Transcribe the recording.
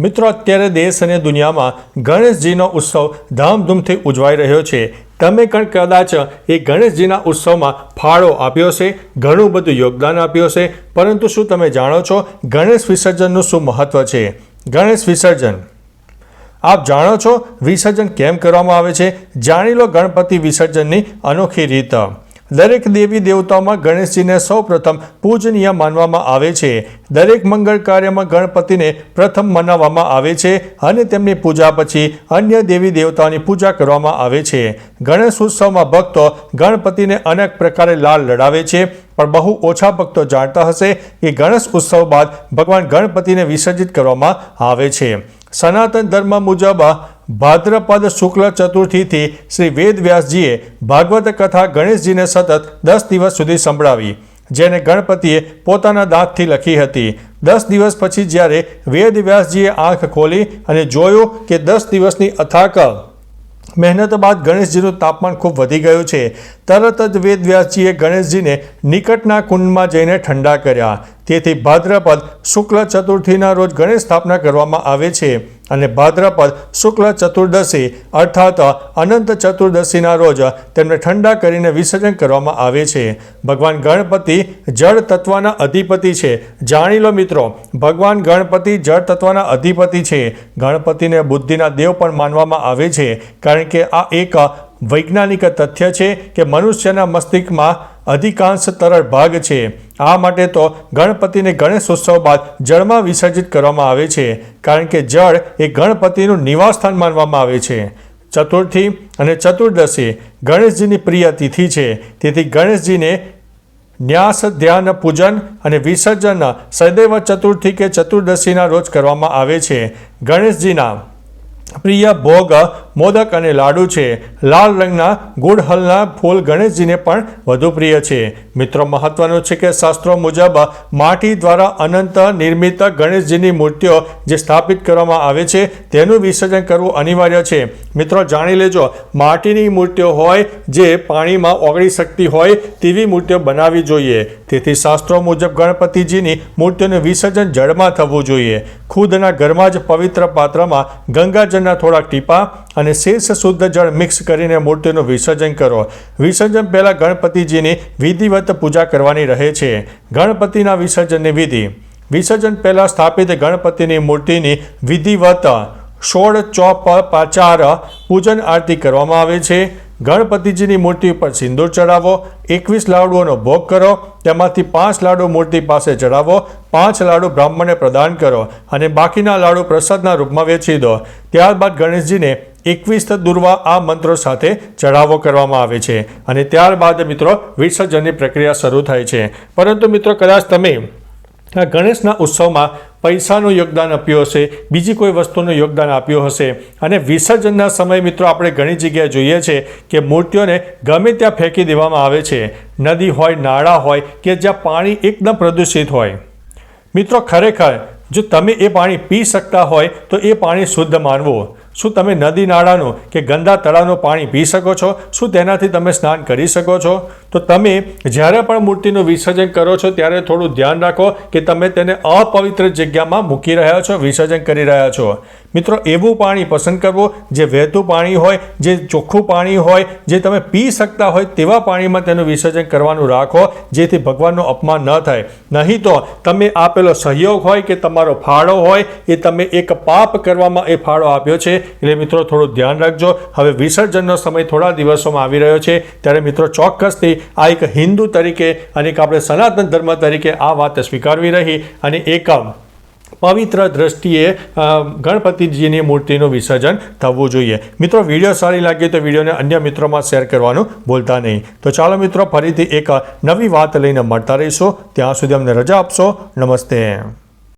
મિત્રો, અત્યારે દેશ અને દુનિયામાં ગણેશજીનો ઉત્સવ ધામધૂમથી ઉજવાઈ રહ્યો છે. તમે પણ કદાચ એ ગણેશજીના ઉત્સવમાં ફાળો આપ્યો છે ઘણું બધું યોગદાન આપ્યો છે પરંતુ શું તમે જાણો છો, ગણેશ વિસર્જનનું શું મહત્વ છે? ગણેશ વિસર્જન. આપ જાણો છો, વિસર્જન કેમ કરવામાં આવે છે? જાણી લો ગણપતિ વિસર્જનની અનોખી રીત. દરેક દેવી દેવતાઓમાં ગણેશજીને સૌપ્રથમ પૂજનીય માનવામાં આવે છે. દરેક મંગળ કાર્યમાં ગણપતિને પ્રથમ મનાવવામાં આવે છે અને તેમની પૂજા પછી અન્ય દેવી દેવતાઓની પૂજા કરવામાં આવે છે. ગણેશ ઉત્સવમાં ભક્તો ગણપતિને અનેક પ્રકારે લાલ લડાવે છે, પણ બહુ ઓછા ભક્તો જાણતા હશે કે ગણેશ ઉત્સવ બાદ ભગવાન ગણપતિને વિસર્જિત કરવામાં આવે છે. સનાતન ધર્મ મુજબ ભાદ્રપદ શુક્લ ચતુર્થીથી શ્રી વેદવ્યાસજીએ ભાગવત કથા ગણેશજીને સતત દસ દિવસ સુધી સંભળાવી, જેને ગણપતિએ પોતાના દાંતથી લખી હતી. દસ દિવસ પછી જ્યારે વેદવ્યાસજીએ આંખ ખોલી અને જોયું કે દસ દિવસની અથાક મહેનત બાદ ગણેશજીનું તાપમાન ખૂબ વધી ગયું છે, તરત જ વેદવ્યાસજીએ ગણેશજીને નિકટના કુંડમાં જઈને ઠંડા કર્યા. તેથી ભાદ્રપદ શુક્લ ચતુર્થીના રોજ ગણેશ સ્થાપના કરવામાં આવે છે અને ભાદ્રપદ શુક્લ ચતુર્દશી અર્થાત અનંત ચતુર્દશીના રોજ તેમને ઠંડા કરીને વિસર્જન કરવામાં આવે છે. ભગવાન ગણપતિ જળ તત્વના અધિપતિ છે. જાણી લો મિત્રો, ભગવાન ગણપતિ જળ તત્વના અધિપતિ છે. ગણપતિને બુદ્ધિના દેવ પણ માનવામાં આવે છે. કારણ કે આ એક વૈજ્ઞાનિક તથ્ય છે કે મનુષ્યના મસ્તિષ્કમાં અધિકાંશ તરલ ભાગ છે. આ માટે તો ગણપતિને ગણેશ ઉત્સવ બાદ જળમાં વિસર્જિત કરવામાં આવે છે, કારણ કે જળ એ ગણપતિનું નિવાસસ્થાન માનવામાં આવે છે. ચતુર્થી અને ચતુર્દશી ગણેશજીની પ્રિય તિથિ છે. તેથી ગણેશજીને ન્યાસ, ધ્યાન, પૂજન અને વિસર્જન સદૈવ ચતુર્થી કે ચતુર્દશીના રોજ કરવામાં આવે છે. ગણેશજીના પ્રિય ભોગ મોદક અને લાડુ છે. લાલ રંગના ગુડહલના ફૂલ ગણેશજીને પણ વધુ પ્રિય છે. મિત્રો, મહત્વનું છે કે શાસ્ત્રો મુજબ માટી દ્વારા અનંત નિર્મિત ગણેશજીની મૂર્તિઓ જે સ્થાપિત કરવામાં આવે છે, તેનું વિસર્જન કરવું અનિવાર્ય છે. મિત્રો, જાણી લેજો, માટીની મૂર્તિઓ હોય જે પાણીમાં ઓગળી શકતી હોય તેવી મૂર્તિઓ બનાવવી જોઈએ. તેથી શાસ્ત્રો મુજબ ગણપતિજીની મૂર્તિઓનું વિસર્જન જળમાં થવું જોઈએ. ખુદના ઘરમાં જ પવિત્ર પાત્રમાં ગંગાજળના થોડાક ટીપા અને શેષ શુદ્ધ જળ મિક્સ કરીને મૂર્તિનું વિસર્જન કરો. વિસર્જન પહેલાં ગણપતિજીની વિધિવત પૂજા કરવાની રહે છે. ગણપતિના વિસર્જનની વિધિ. વિસર્જન પહેલાં સ્થાપિત ગણપતિની મૂર્તિની વિધિવત સોળ ચોપ પાચાર પૂજન આરતી કરવામાં આવે છે. ગણપતિજીની મૂર્તિ ઉપર સિંદૂર ચડાવો એકવીસ લાડુઓનો ભોગ કરો, તેમાંથી પાંચ લાડુ મૂર્તિ પાસે ચડાવો પાંચ લાડુ બ્રાહ્મણને પ્રદાન કરો અને બાકીના લાડુ પ્રસાદના રૂપમાં વેચી દો. ત્યારબાદ ગણેશજીને એકવીસ દુર્વા આ મંત્રો સાથે ચઢાવો કરવામાં આવે છે. અને ત્યારબાદ મિત્રો, વિસર્જનની પ્રક્રિયા શરૂ થાય છે. પરંતુ મિત્રો, કદાચ તમે આ ગણેશના ઉત્સવમાં પૈસાનું યોગદાન આપ્યું હશે, બીજી કોઈ વસ્તુનું યોગદાન આપ્યું હશે, અને વિસર્જનના સમયે મિત્રો, આપણે ઘણી જગ્યાએ જોઈએ છે કે મૂર્તિઓને ગમે ત્યાં ફેંકી દેવામાં આવે છે. નદી હોય, નાળા હોય કે જ્યાં પાણી એકદમ પ્રદૂષિત હોય. મિત્રો, ખરેખર જો તમે એ પાણી પી શકતા હોય, તો એ પાણી શુદ્ધ માનવું. શું તમે નદી નાળાનું કે ગંદા તળાવનું પાણી પી શકો છો? શું તેનાથી તમે સ્નાન કરી શકો છો? તો તમે જ્યારે પણ મૂર્તિનું વિસર્જન કરો છો, ત્યારે થોડું ધ્યાન રાખો કે તમે તેને અપવિત્ર જગ્યામાં મૂકી રહ્યા છો, વિસર્જન કરી રહ્યા છો. મિત્રો, એવું પાણી પસંદ કરવું, જે વહેતું પાણી હોય, જે ચોખ્ખું પાણી હોય, જે તમે પી શકતા હોય, તેવા પાણીમાં તેનું વિસર્જન કરવાનું રાખો, જેથી ભગવાનનું અપમાન ન થાય. નહીં તો તમે આપેલો સહયોગ હોય કે તમારો ફાળો હોય, એ તમે એક પાપ કરવામાં એ ફાળો આપ્યો છે. એટલે મિત્રો, થોડું ધ્યાન રાખજો. હવે વિસર્જનનો સમય થોડા દિવસોમાં આવી રહ્યો છે. ત્યારે મિત્રો, ચોક્કસથી આ એક હિન્દુ તરીકે અને એક આપણે સનાતન ધર્મ તરીકે આ વાત સ્વીકારવી રહી અને એક પવિત્ર દ્રષ્ટિએ ગણપતિજીની મૂર્તિનું વિસર્જન થવું જોઈએ. મિત્રો, વીડિયો સારી લાગે તો વિડીયોને અન્ય મિત્રોમાં શેર કરવાનું ભૂલતા નહીં. તો ચાલો મિત્રો, ફરીથી એક નવી વાત લઈને મળતા રહીશું. ત્યાં સુધી અમને રજા આપશો. નમસ્તે.